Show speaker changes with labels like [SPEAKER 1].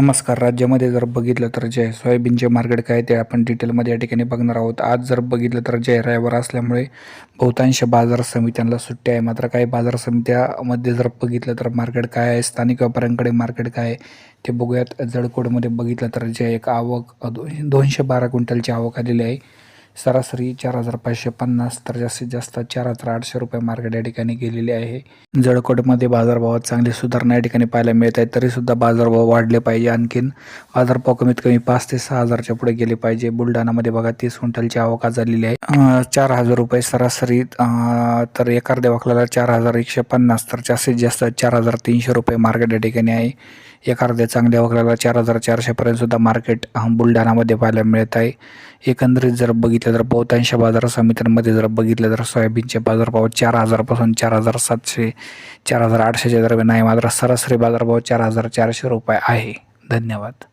[SPEAKER 1] नमस्कार. राज्यामध्ये जर बघितलं तर जे सोयाबीनचे मार्केट काय ते आपण डिटेलमध्ये या ठिकाणी बघणार आहोत. आज जर बघितलं तर जे रविवार असल्यामुळे बहुतांश बाजार समित्यांना सुट्टी आहे. मात्र काही बाजार समित्यामध्ये जर बघितलं तर मार्केट काय आहे स्थानिक व्यापाऱ्यांकडे मार्केट काय आहे ते बघूयात. जडकोडमध्ये बघितलं तर जे एक आवक दो दोनशे बारा क्विंटलची आवक आलेली आहे. सरासरी चार हजार पाचशे पन्नास तर जास्तीत जास्त चार हजार आठशे रुपये मार्केट या ठिकाणी गेलेले आहे. जळकोटमध्ये बाजारभावात चांगली सुधारणा या ठिकाणी पाहायला मिळत आहे तरीसुद्धा बाजारभाव वाढले पाहिजे. आणखीन बाजारभाव कमीत कमी पाच ते सहा हजारच्या पुढे गेले पाहिजे. बुलढाणामध्ये बघा तीस क्विंटलची आवका झालेली आहे. चार हजार रुपये सरासरी तर एका अर्ध्या चार हजार एकशे पन्नास तर जास्तीत जास्त चार हजार तीनशे रुपये मार्केट या ठिकाणी आहे. एका अर्ध्या चांगल्या वाकलाला चार हजार चारशेपर्यंत सुद्धा मार्केट बुलढाणामध्ये पाहायला मिळत आहे. एकंदरीत जर बघितलं जर बहुतांश बाजार समित्यांमध्ये जर बघितलं तर सोयाबीनचे बाजारभाव चार हजारपासून चार हजार सातशे चार हजार आठशेच्या दरम्यान आहे. मात्र सरासरी बाजारभाव चार हजार चारशे रुपये आहे. धन्यवाद.